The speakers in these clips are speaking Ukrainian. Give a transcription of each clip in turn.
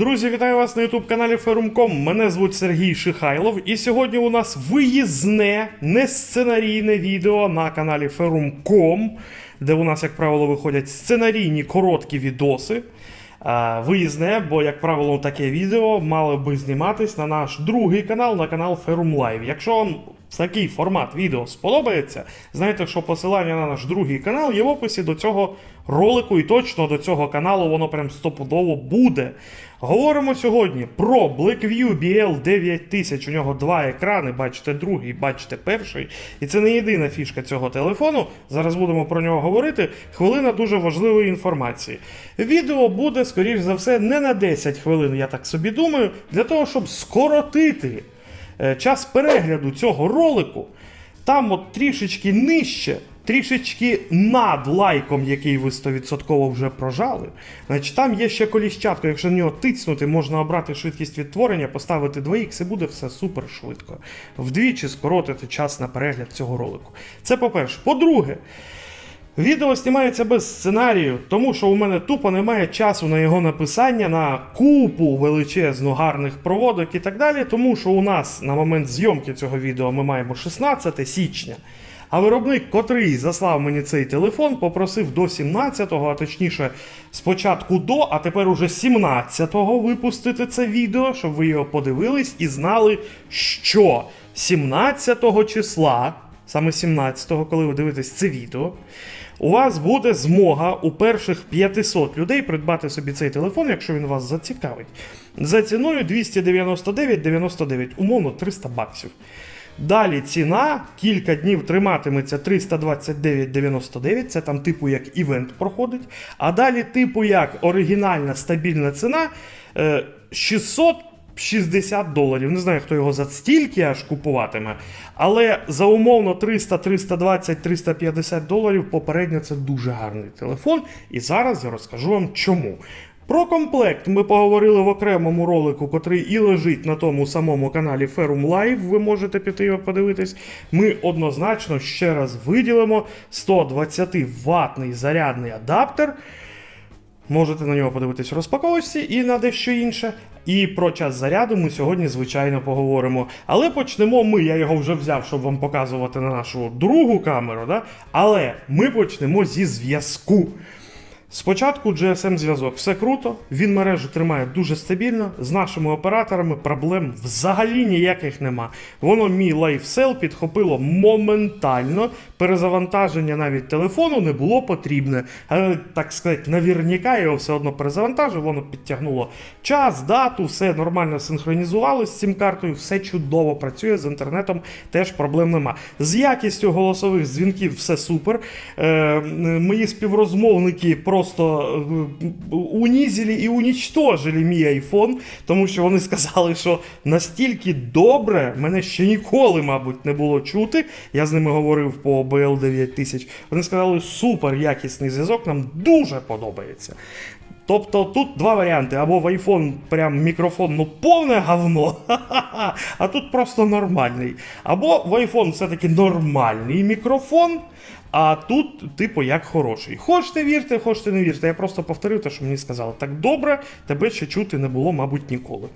Друзі, вітаю вас на youtube каналі Ферум.ком. Мене звуть Сергій Шихайлов, і сьогодні у нас виїзне, не сценарійне відео на каналі Ферум.ком, де у нас, як правило, виходять сценарійні короткі відоси. Виїзне, бо, як правило, таке відео мало би зніматись на наш другий канал, на канал Ferrum Live. Якщо вам такий формат відео сподобається, знаєте, що посилання на наш другий канал є в описі до цього ролику, і точно до цього каналу воно прям стопудово буде. Говоримо сьогодні про Blackview BL9000. У нього два екрани, бачите другий, бачите перший. І це не єдина фішка цього телефону. Зараз будемо про нього говорити. Хвилина дуже важливої інформації. Відео буде, скоріш за все, не на 10 хвилин, я так собі думаю, для того, щоб скоротити е, час перегляду цього ролику. Там от трішечки нижче, трішечки над лайком, який ви 100% вже прожали. Значить, там є ще коліщатко. Якщо на нього тицнути, можна обрати швидкість відтворення, поставити 2х і буде все супер швидко. Вдвічі скоротити час на перегляд цього ролику. Це по-перше. По-друге, Відео знімається без сценарію, тому що у мене тупо немає часу на його написання, на купу величезну гарних проводок і так далі. Тому що у нас на момент зйомки цього відео ми маємо 16 січня. А виробник, котрий заслав мені цей телефон, попросив до 17-го, а точніше, спочатку до, а тепер уже 17-го випустити це відео, щоб ви його подивились і знали, що 17-го числа, саме 17-го, коли ви дивитесь це відео, у вас буде змога у перших 500 людей придбати собі цей телефон, якщо він вас зацікавить. За ціною 299,99, умовно 300 баксів. Далі ціна кілька днів триматиметься 329,99, це там типу як івент проходить. А далі, типу як оригінальна стабільна ціна е, 660 доларів. Не знаю, хто його за стільки аж купуватиме. Але за умовно 300, 320, 350 доларів попередньо це дуже гарний телефон. І зараз я розкажу вам чому. Про комплект ми поговорили в окремому ролику, котрий і лежить на тому самому каналі Ferrum Live. Ви можете піти його подивитись. Ми однозначно ще раз виділимо 120 ватний зарядний адаптер. Можете на нього подивитись в розпаковочці і на дещо інше. І про час заряду ми сьогодні, звичайно, поговоримо. Але почнемо ми, я його вже взяв, щоб вам показувати на нашу другу камеру. Да? Але ми почнемо зі зв'язку. Спочатку GSM зв'язок все круто, він мережу тримає дуже стабільно. З нашими операторами проблем взагалі ніяких нема. Воно мій лайфсел підхопило моментально. Перезавантаження навіть телефону не було потрібне. Але, так сказати, навірняка його все одно перезавантажив, воно підтягнуло час, дату, все нормально синхронізувалося з цим картою, все чудово працює з інтернетом, теж проблем нема. З якістю голосових дзвінків все супер. Е, мої співрозмовники просто е, унізили і унічтожили мій айфон, тому що вони сказали, що настільки добре мене ще ніколи, мабуть, не було чути. Я з ними говорив по BL 9000. Вони сказали, супер якісний зв'язок, нам дуже подобається. Тобто тут два варіанти: або в iPhone прям мікрофон, ну повне говно, а тут просто нормальний. Або в iPhone все-таки нормальний мікрофон, а тут, типу, як хороший. Хочете вірте, хочете не вірте. Я просто повторив те, що мені сказали. Так добре, тебе ще чути не було, мабуть, ніколи.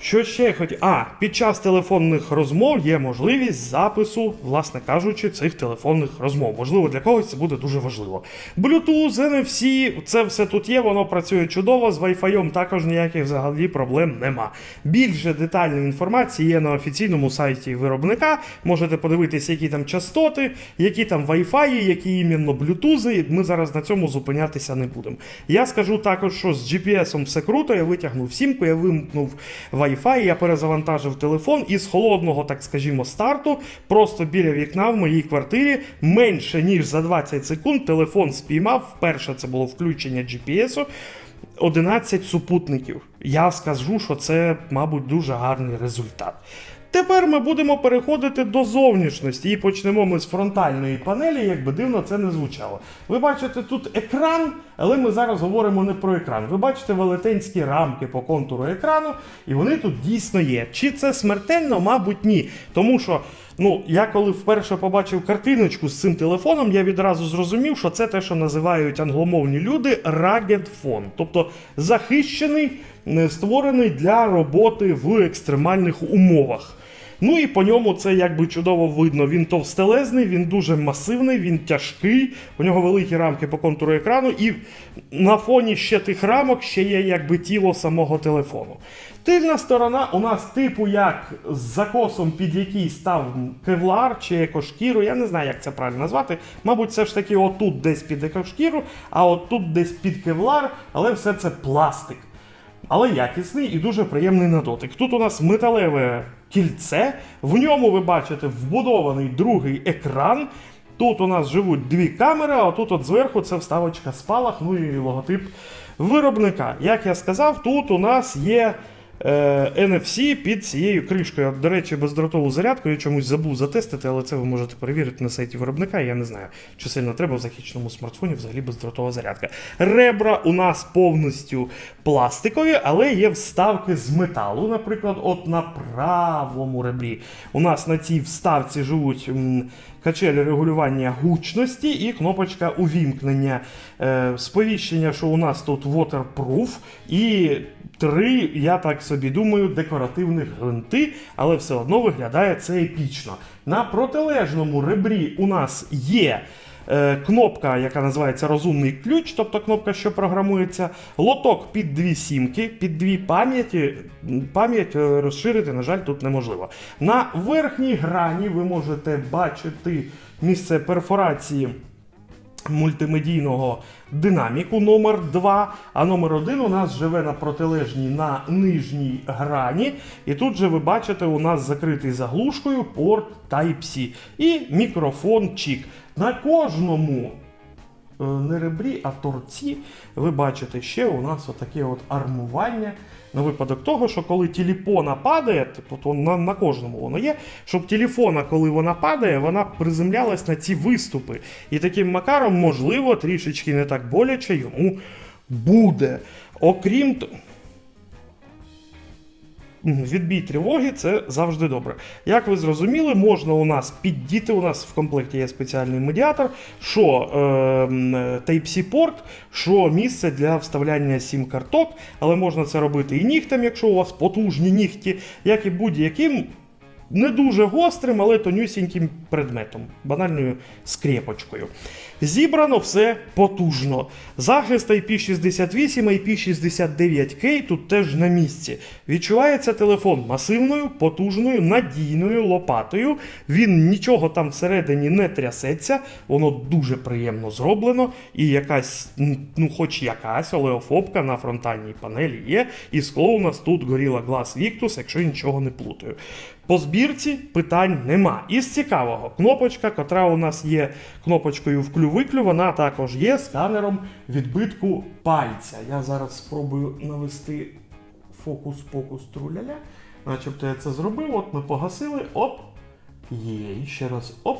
Що ще я хотів? А, під час телефонних розмов є можливість запису, власне кажучи, цих телефонних розмов. Можливо, для когось це буде дуже важливо. Bluetooth, NFC, це все тут є, воно працює чудово. З Wi-Fi також ніяких взагалі проблем нема. Більше детальної інформації є на офіційному сайті виробника. Можете подивитися, які там частоти, які там Wi-Fi, які іменно Bluetooth. Ми зараз на цьому зупинятися не будемо. Я скажу також, що з GPS все круто. Я витягнув сімку, я вимкнув Wi-Fi, я перезавантажив телефон і з холодного, так скажімо, старту, просто біля вікна в моїй квартирі менше ніж за 20 секунд телефон спіймав. Вперше це було включення GPS. 11 супутників. Я скажу, що це, мабуть, дуже гарний результат. Тепер ми будемо переходити до зовнішності і почнемо ми з фронтальної панелі, як би дивно це не звучало. Ви бачите тут екран, Але ми зараз говоримо не про екран. Ви бачите велетенські рамки по контуру екрану, і вони тут дійсно є. Чи це смертельно? Мабуть, ні. Тому що. Ну, я коли вперше побачив картиночку з цим телефоном, я відразу зрозумів, що це те, що називають англомовні люди rugged phone. тобто захищений, е, створений для роботи в екстремальних умовах. Ну і по ньому це якби чудово видно. Він товстелезний, він дуже масивний, він тяжкий, у нього великі рамки по контуру екрану, і на фоні ще тих рамок ще є якби тіло самого телефону. Тильна сторона у нас типу як з закосом, під який став кевлар чи екошкіру. Я не знаю, як це правильно назвати. Мабуть, все ж таки отут десь під екошкіру, а отут десь під кевлар, але все це пластик. Але якісний і дуже приємний на дотик. Тут у нас металеве кільце, в ньому ви бачите вбудований другий екран. Тут у нас живуть дві камери, а тут от зверху це вставочка спалах, ну і логотип виробника. Як я сказав, тут у нас є NFC під цією кришкою. До речі, бездротову зарядку я чомусь забув затестити, але це ви можете перевірити на сайті виробника. Я не знаю, чи сильно треба в захищеному смартфоні взагалі бездротова зарядка. Ребра у нас повністю пластикові, але є вставки з металу. Наприклад, от на правому ребрі. У нас на цій вставці живуть. Качелі регулювання гучності і кнопочка увімкнення. Е, сповіщення, що у нас тут waterproof і три, я так собі думаю, декоративних гвинти, але все одно виглядає це епічно. На протилежному ребрі у нас є. Е, Кнопка, яка називається розумний ключ, тобто кнопка, що програмується, лоток під дві сімки, під дві пам'яті. Пам'ять е, розширити, на жаль, тут неможливо. На верхній грані ви можете бачити місце перфорації мультимедійного динаміку номер 2 а номер 1 у нас живе на протилежній на нижній грані. І тут же ви бачите, у нас закритий заглушкою порт Type-C і мікрофон чік. На кожному е, не ребрі, а торці, ви бачите, ще у нас отаке от армування. На випадок того, що коли телефона падає, типу, то на, на кожному воно є, щоб телефона, коли вона падає, вона приземлялась на ці виступи. І таким макаром, можливо, трішечки не так боляче йому буде. Окрім того. Відбій тривоги це завжди добре. Як ви зрозуміли, можна у нас піддіти. У нас в комплекті є спеціальний медіатор, що е, м, Type-C порт, що місце для вставляння сім-карток, але можна це робити і нігтем, якщо у вас потужні нігті, як і будь-яким не дуже гострим, але тонюсіньким предметом, банальною скрепочкою. Зібрано все потужно. Захист IP68, IP69K тут теж на місці. Відчувається телефон масивною, потужною, надійною лопатою. Він нічого там всередині не трясеться, воно дуже приємно зроблено. І якась, ну хоч якась олеофобка на фронтальній панелі є. І скло у нас тут Gorilla Glass Victus, якщо нічого не плутаю. По збірці питань нема. Із цікавого, кнопочка, котра у нас є кнопочкою вклю-виклю, вона також є сканером відбитку пальця. Я зараз спробую навести фокус-покус труляля. Начебто я це зробив. От ми погасили. Оп. Є. І ще раз оп.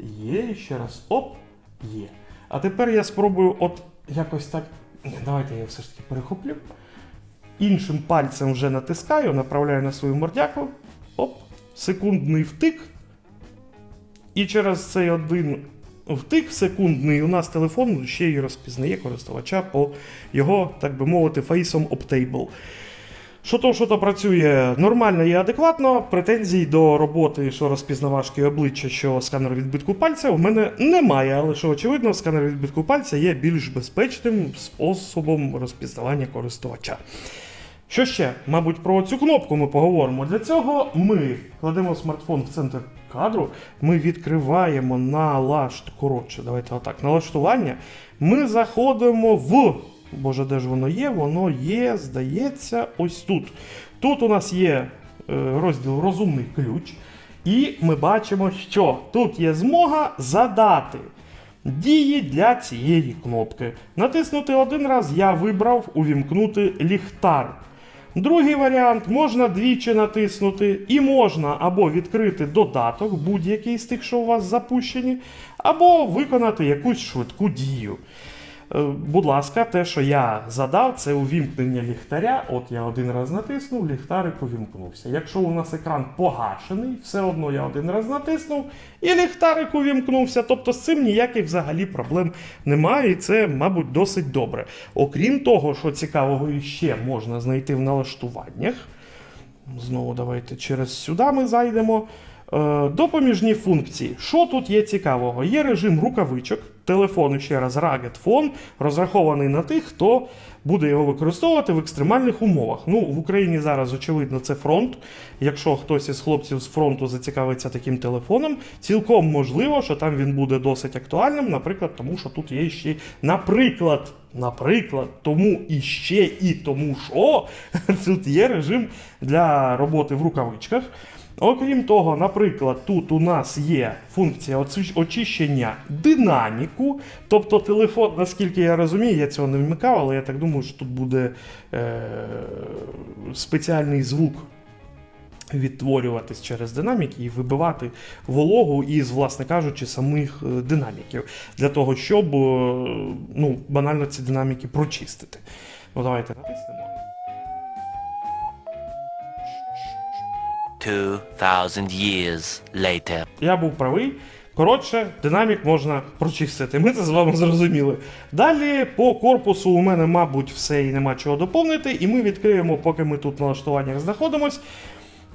Є, і ще раз оп. Є. А тепер я спробую от якось так. Давайте я все ж таки перехоплю. Іншим пальцем вже натискаю, направляю на свою мордяку. Оп, секундний втик. І через цей один втик секундний у нас телефон ще й розпізнає користувача по його, так би мовити, фейсом Optable. Що то, що то працює нормально і адекватно. Претензій до роботи, що розпізнавашки обличчя, що сканер відбитку пальця, у мене немає, але що очевидно, сканер відбитку пальця є більш безпечним способом розпізнавання користувача. Що ще? Мабуть, про цю кнопку ми поговоримо. Для цього ми кладемо смартфон в центр кадру, ми відкриваємо налашт... Коротше, давайте отак, налаштування. Ми заходимо в. Боже, де ж воно є? Воно є, здається, ось тут. Тут у нас є е, розділ розумний ключ. І ми бачимо, що тут є змога задати дії для цієї кнопки. Натиснути один раз я вибрав увімкнути ліхтар. Другий варіант можна двічі натиснути, і можна або відкрити додаток, будь-який з тих, що у вас запущені, або виконати якусь швидку дію. Е, Будь ласка, те, що я задав, це увімкнення ліхтаря. От я один раз натиснув, ліхтарик увімкнувся. Якщо у нас екран погашений, все одно я один раз натиснув і ліхтарик увімкнувся. Тобто з цим ніяких взагалі проблем немає, і це, мабуть, досить добре. Окрім того, що цікавого іще можна знайти в налаштуваннях. Знову давайте через сюди ми зайдемо. Е, допоміжні функції. Що тут є цікавого? Є режим рукавичок, телефон ще раз Rugged Phone, розрахований на тих, хто буде його використовувати в екстремальних умовах. Ну, в Україні зараз, очевидно, це фронт. Якщо хтось із хлопців з фронту зацікавиться таким телефоном, цілком можливо, що там він буде досить актуальним, наприклад, тому що тут є ще, наприклад, наприклад, тому і ще і тому, що тут є режим для роботи в рукавичках. Окрім того, наприклад, тут у нас є функція очищення динаміку. Тобто телефон, наскільки я розумію, я цього не вмикав, але я так думаю, що тут буде е- спеціальний звук відтворюватись через динаміки і вибивати вологу із, власне кажучи, самих е, динаміків для того, щоб е, ну, банально ці динаміки прочистити. Ну, давайте натиснемо. 2,000 years later. Я був правий. Коротше, динамік можна прочистити. Ми це з вами зрозуміли. Далі по корпусу у мене, мабуть, все і нема чого доповнити. І ми відкриємо, поки ми тут в налаштуваннях знаходимось,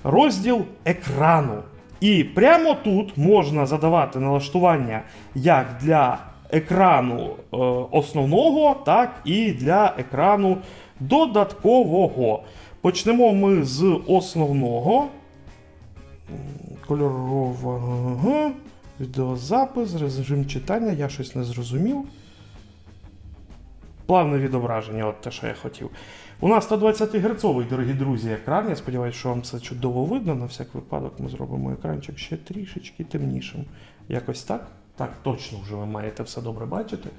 розділ екрану. І прямо тут можна задавати налаштування як для екрану е, основного, так і для екрану додаткового. Почнемо ми з основного. Кольорового. Відеозапис, режим читання, я щось не зрозумів. Плавне відображення, от те, що я хотів. У нас 120 герцовий, дорогі друзі, екран. Я сподіваюся, що вам це чудово видно. На всяк випадок ми зробимо екранчик ще трішечки темнішим. Якось так. Так, точно вже ви маєте все добре бачити.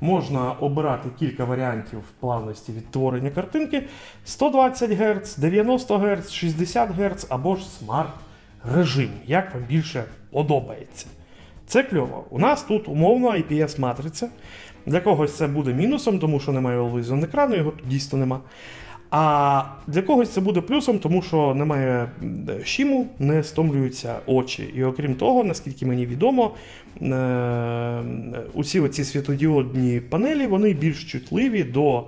Можна обирати кілька варіантів плавності відтворення картинки: 120 Гц, 90 Гц, 60 Гц або ж смарт режим, як вам більше подобається. Це кльово. У нас тут умовно IPS-матриця. Для когось це буде мінусом, тому що немає Always On екрану, його тут дійсно нема. А для когось це буде плюсом, тому що немає м, щіму, не стомлюються очі. І окрім того, наскільки мені відомо, е- усі оці світодіодні панелі вони більш чутливі до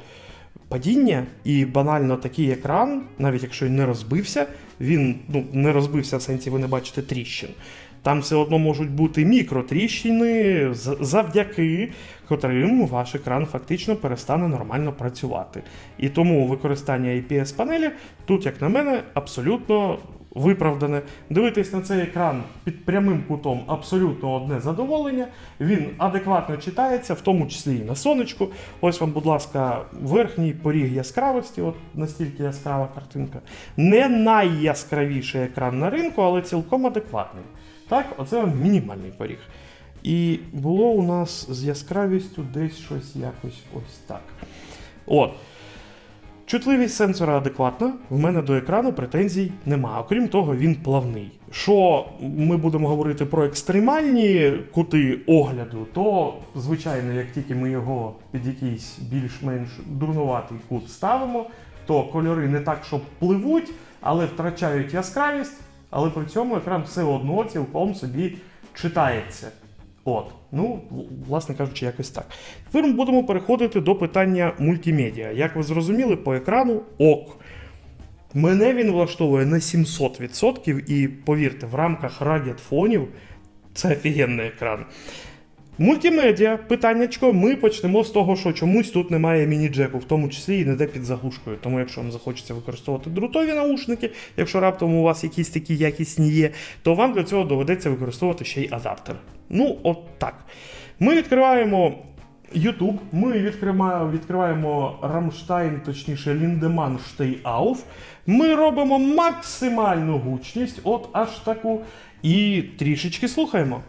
падіння, і банально такий екран, навіть якщо він не розбився, він ну, не розбився в сенсі, ви не бачите тріщин. Там все одно можуть бути мікротріщини, завдяки котрим ваш екран фактично перестане нормально працювати. І тому використання IPS-панелі тут, як на мене, абсолютно виправдане. Дивитись на цей екран під прямим кутом абсолютно одне задоволення. Він адекватно читається, в тому числі і на сонечку. Ось вам, будь ласка, верхній поріг яскравості, от настільки яскрава картинка. Не найяскравіший екран на ринку, але цілком адекватний. Так, оце вам мінімальний поріг. І було у нас з яскравістю десь щось якось ось так. От. Чутливість сенсора адекватна, в мене до екрану претензій нема. Окрім того, він плавний. Що ми будемо говорити про екстремальні кути огляду, то, звичайно, як тільки ми його під якийсь більш-менш дурнуватий кут ставимо, то кольори не так, що пливуть, але втрачають яскравість, але при цьому екран все одно цілком собі читається. От, ну, власне кажучи, якось так. Тепер ми будемо переходити до питання мультимедіа. Як ви зрозуміли, по екрану ок. Мене він влаштовує на 700%, і повірте, в рамках Rugged фонів це офігенний екран. Мультимедіа, питаннячко, ми почнемо з того, що чомусь тут немає міні-джеку, в тому числі і не де під заглушкою. Тому якщо вам захочеться використовувати дротові наушники, якщо раптом у вас якісь такі якісні є, то вам для цього доведеться використовувати ще й адаптер. Ну, от так. Ми відкриваємо YouTube, ми відкриваємо, відкриваємо Рамштайн, точніше Ліндеман Штейауф. Ми робимо максимальну гучність, от аж таку, і трішечки слухаємо.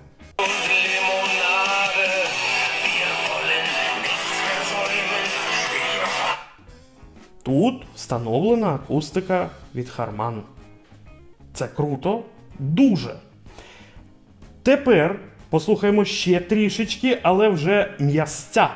Тут встановлена акустика від Harman. Це круто, дуже. Тепер Послухаємо ще трішечки, але вже м'ясця.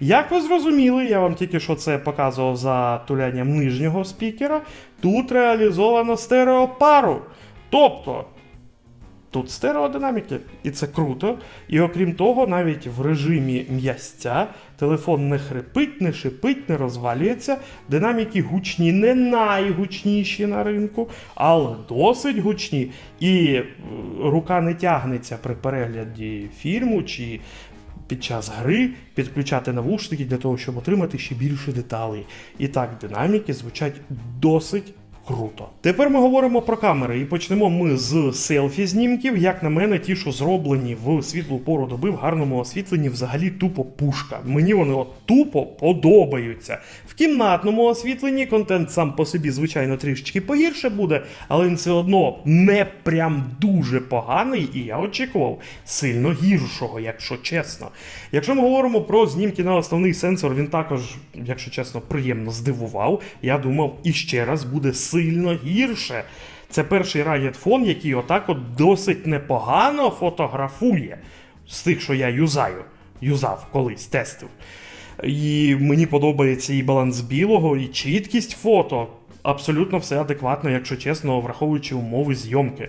Як ви зрозуміли, я вам тільки що це показував за тулянням нижнього спікера. Тут реалізовано стереопару. Тобто. Тут стереодинаміки, і це круто. І окрім того, навіть в режимі м'ясця телефон не хрипить, не шипить, не розвалюється. Динаміки гучні, не найгучніші на ринку, але досить гучні. І е, рука не тягнеться при перегляді фільму чи під час гри підключати навушники для того, щоб отримати ще більше деталей. І так, динаміки звучать досить Круто. Тепер ми говоримо про камери і почнемо ми з селфі знімків. Як на мене, ті, що зроблені в світлу пору доби в гарному освітленні, взагалі тупо пушка. Мені вони от тупо подобаються. В кімнатному освітленні контент сам по собі, звичайно, трішечки погірше буде, але він все одно не прям дуже поганий, і я очікував сильно гіршого, якщо чесно. Якщо ми говоримо про знімки на основний сенсор, він також, якщо чесно, приємно здивував. Я думав, і ще раз буде сильно гірше. Це перший Riot Phone, який отак от досить непогано фотографує з тих, що я юзаю. Юзав колись, тестив. І мені подобається і баланс білого, і чіткість фото. Абсолютно все адекватно, якщо чесно, враховуючи умови зйомки.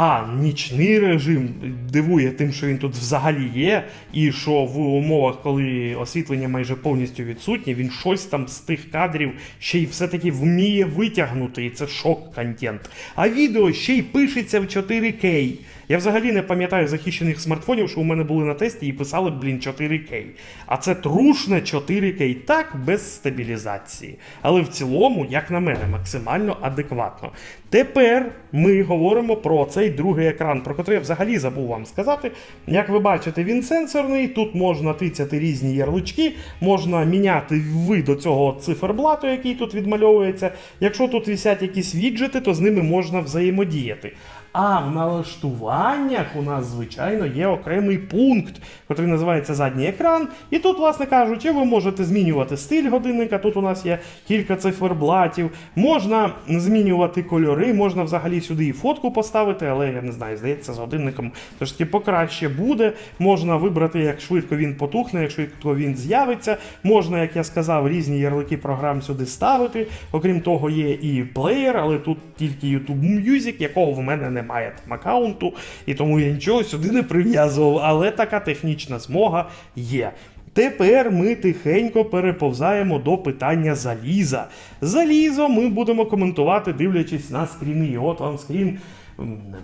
А нічний режим дивує тим, що він тут взагалі є, і що в умовах, коли освітлення майже повністю відсутнє, він щось там з тих кадрів ще й все-таки вміє витягнути, і це шок контент. А відео ще й пишеться в 4К. Я взагалі не пам'ятаю захищених смартфонів, що у мене були на тесті і писали, блін, 4К. А це трушне 4К, так без стабілізації. Але в цілому, як на мене, максимально адекватно. Тепер ми говоримо про цей другий екран, про який я взагалі забув вам сказати. Як ви бачите, він сенсорний. Тут можна тицяти різні ярлички, можна міняти вид до цього циферблату, який тут відмальовується. Якщо тут висять якісь віджити, то з ними можна взаємодіяти. А в налаштуваннях у нас, звичайно, є окремий пункт, який називається задній екран. І тут, власне кажучи, ви можете змінювати стиль годинника. Тут у нас є кілька циферблатів. Можна змінювати кольори, можна взагалі сюди і фотку поставити, але я не знаю, здається, з годинником таки покраще буде. Можна вибрати, як швидко він потухне, як швидко він з'явиться. Можна, як я сказав, різні ярлики програм сюди ставити. Окрім того, є і плеєр, але тут тільки YouTube Music, якого в мене немає там аккаунту, і тому я нічого сюди не прив'язував. Але така технічна змога є. Тепер ми тихенько переповзаємо до питання заліза. Залізо ми будемо коментувати, дивлячись на скріни. І от вам скрін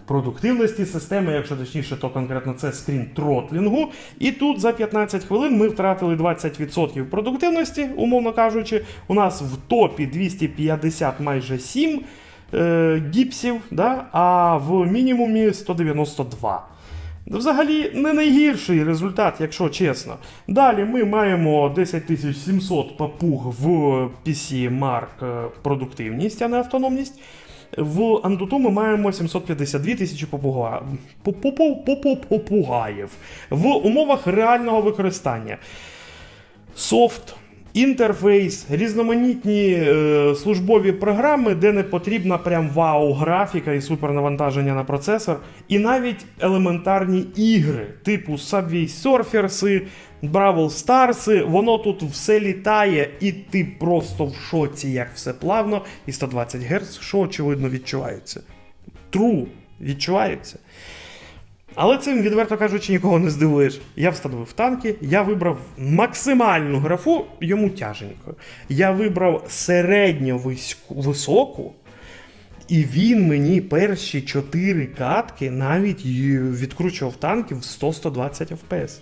продуктивності системи, якщо точніше, то конкретно це скрін тротлінгу. І тут за 15 хвилин ми втратили 20% продуктивності, умовно кажучи. У нас в топі 250 майже 7 е, гіпсів, да? а в мінімумі 192. Взагалі не найгірший результат, якщо чесно. Далі ми маємо 10700 папуг в PC Mark е, продуктивність, а не автономність. В Antutu ми маємо 752 тисячі попуга... попу- попу- попугаїв в умовах реального використання. Софт, інтерфейс, різноманітні е, службові програми, де не потрібна прям вау-графіка і супернавантаження на процесор, і навіть елементарні ігри, типу Subway Surfers, Бравл Старси, воно тут все літає, і ти просто в шоці, як все плавно, і 120 Гц, що очевидно відчувається. True, відчувається. Але цим, відверто кажучи, нікого не здивуєш. Я встановив танки, я вибрав максимальну графу, йому тяженько. Я вибрав середньо високу- і він мені перші 4 катки навіть відкручував танки в 100-120 FPS.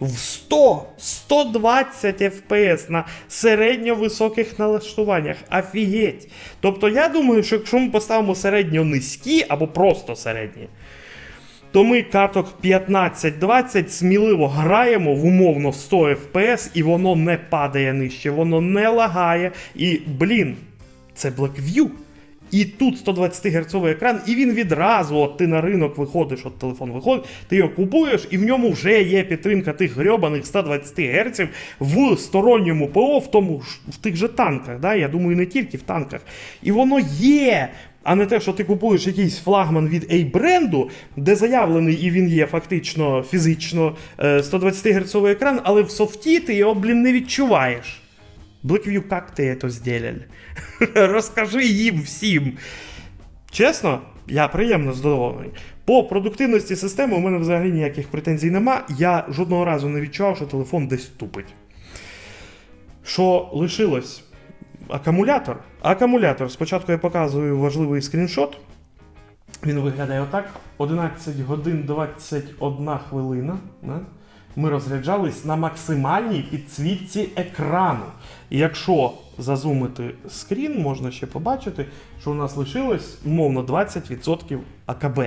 В 100! 120 FPS на середньо високих налаштуваннях. Офігеть! Тобто я думаю, що якщо ми поставимо середньо низькі або просто середні, то ми каток 15-20 сміливо граємо в умовно 100 FPS, і воно не падає нижче, воно не лагає. І, блін, це Blackview. І тут 120 Гц екран, і він відразу, от ти на ринок виходиш, от телефон виходить, ти його купуєш, і в ньому вже є підтримка тих грьобаних 120 Гц в сторонньому ПО, в тому ж в тих же танках. Да? Я думаю, не тільки в танках. І воно є. а не те, що ти купуєш якийсь флагман від A-бренду, де заявлений і він є фактично фізично е, 120 Гц екран, але в софті ти його, блін, не відчуваєш. Blackview, як ти це зробили? Розкажи їм всім. Чесно, я приємно задоволений. По продуктивності системи у мене взагалі ніяких претензій нема. Я жодного разу не відчував, що телефон десь тупить. Що лишилось? Акумулятор. Акумулятор. Спочатку я показую важливий скріншот. Він виглядає отак: 11 годин 21 хвилина. Ми розряджались на максимальній підсвітці екрану. І якщо зазумити скрін, можна ще побачити, що у нас лишилось умовно 20% АКБ.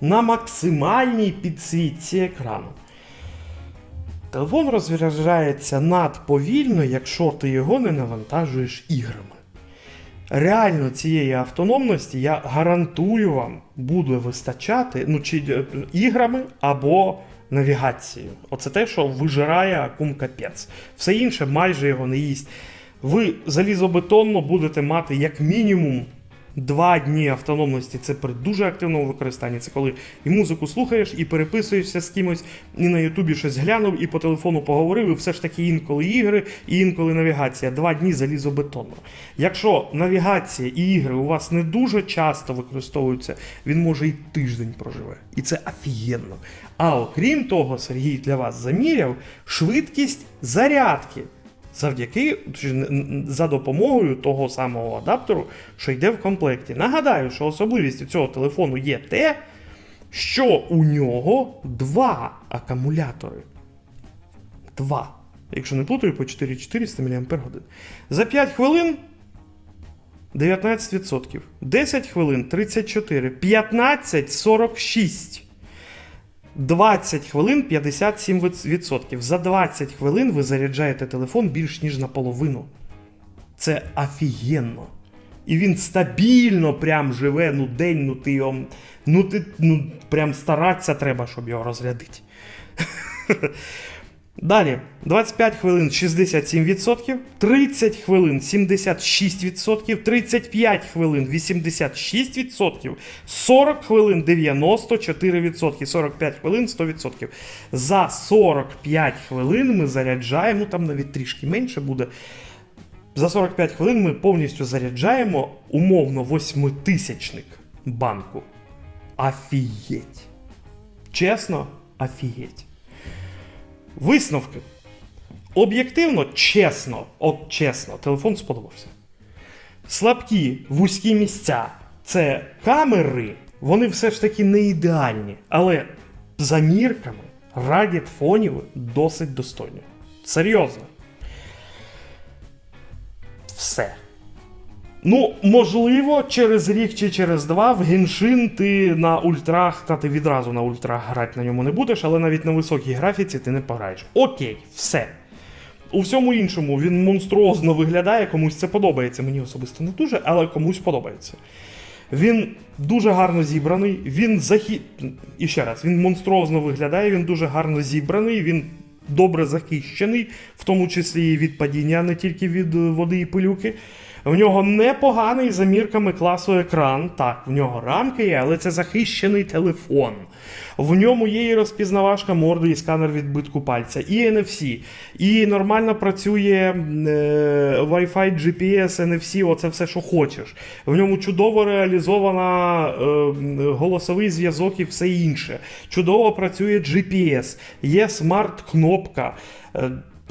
На максимальній підсвітці екрану. Телефон розряджається надповільно, якщо ти його не навантажуєш іграми. Реально цієї автономності я гарантую вам буде вистачати ну, чи е, іграми або навігацією. Оце те, що вижирає акум капець. Все інше майже його не їсть. Ви залізобетонно будете мати як мінімум Два дні автономності це при дуже активному використанні. Це коли і музику слухаєш, і переписуєшся з кимось, і на Ютубі щось глянув, і по телефону поговорив, і все ж таки інколи ігри, і інколи навігація. Два дні залізобетонно. Якщо навігація і ігри у вас не дуже часто використовуються, він може і тиждень проживе. І це офігенно. А окрім того, Сергій для вас заміряв швидкість зарядки завдяки за допомогою того самого адаптеру, що йде в комплекті. Нагадаю, що особливістю цього телефону є те, що у нього два акумулятори. Два. Якщо не плутаю, по 4400 мАч. За 5 хвилин 19%. 10 хвилин 34, 15 46. 20 хвилин 57%. За 20 хвилин ви заряджаєте телефон більш ніж наполовину. Це офігенно. І він стабільно прям живе, ну день, ну ти його. Ну ти ну, прям старатися треба, щоб його розрядити. Далі, 25 хвилин 67%, 30 хвилин 76%, 35 хвилин 86%, 40 хвилин 94%, 45 хвилин 100%. За 45 хвилин ми заряджаємо, там навіть трішки менше буде. За 45 хвилин ми повністю заряджаємо умовно восьмитисячник банку. Афієть. Чесно, афієть. Висновки. Об'єктивно, чесно, от чесно, телефон сподобався. Слабкі вузькі місця це камери, вони все ж таки не ідеальні, але за мірками Rugged фонів досить достойні. Серйозно. Все. Ну, можливо, через рік чи через два в Геншин ти на ультрах, та ти відразу на ультрах грати на ньому не будеш, але навіть на високій графіці ти не пограєш. Окей, все. У всьому іншому він монструозно виглядає, комусь це подобається. Мені особисто не дуже, але комусь подобається. Він дуже гарно зібраний, він захі... І ще раз, він монструозно виглядає, він дуже гарно зібраний, він добре захищений, в тому числі і від падіння, не тільки від е, води і пилюки. В нього непоганий за мірками класу екран. Так, в нього рамки є, але це захищений телефон. В ньому є і розпізнавашка морди, і сканер відбитку пальця, і NFC, і нормально працює е, Wi-Fi, GPS, NFC, оце все, що хочеш. В ньому чудово реалізована е, голосовий зв'язок і все інше. Чудово працює GPS, є смарт-кнопка.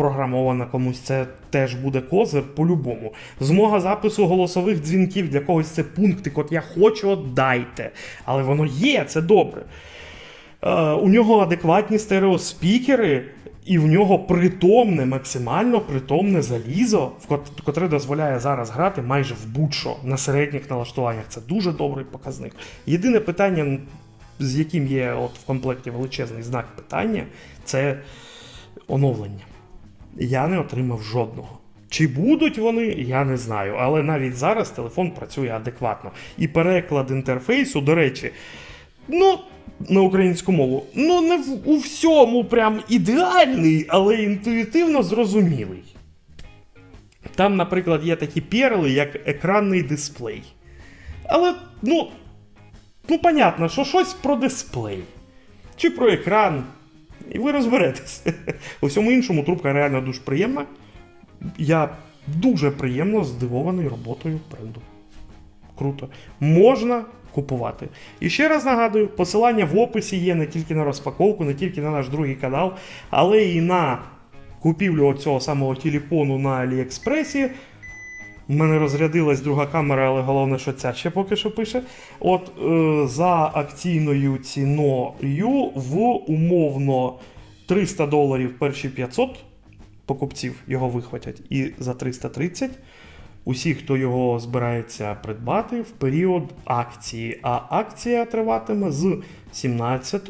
Програмована комусь, це теж буде козир по-любому. Змога запису голосових дзвінків для когось це пунктик, от я хочу, дайте. Але воно є, це добре. Е, у нього адекватні стереоспікери, і в нього притомне, максимально притомне залізо, в котре дозволяє зараз грати майже в будь-що на середніх налаштуваннях. Це дуже добрий показник. Єдине питання, з яким є от в комплекті величезний знак питання, це оновлення. Я не отримав жодного. Чи будуть вони, я не знаю. Але навіть зараз телефон працює адекватно. І переклад інтерфейсу, до речі, ну, на українську мову, ну не в, у всьому прям ідеальний, але інтуїтивно зрозумілий. Там, наприклад, є такі перли, як екранний дисплей. Але, ну, ну, понятно, що щось про дисплей. Чи про екран. І ви розберетесь. У всьому іншому трубка реально дуже приємна. Я дуже приємно здивований роботою бренду. Круто. Можна купувати. І ще раз нагадую, посилання в описі є не тільки на розпаковку, не тільки на наш другий канал, але і на купівлю цього самого телефону на Аліекспресі. У мене розрядилась друга камера, але головне, що ця ще поки що пише. От е, за акційною ціною в умовно 300 доларів перші 500 покупців його вихватять, і за 330 усі, хто його збирається придбати в період акції. А акція триватиме з 17,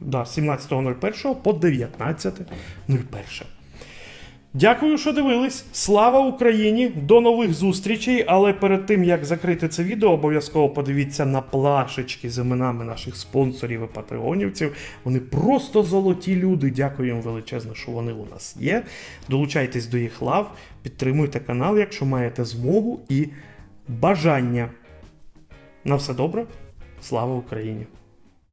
да, 17.01 по 19.01. Дякую, що дивились. Слава Україні! До нових зустрічей. Але перед тим як закрити це відео, обов'язково подивіться на плашечки з іменами наших спонсорів і патреонівців. Вони просто золоті люди. Дякую їм величезно, що вони у нас є. Долучайтесь до їх лав, підтримуйте канал, якщо маєте змогу і бажання. На все добре. Слава Україні!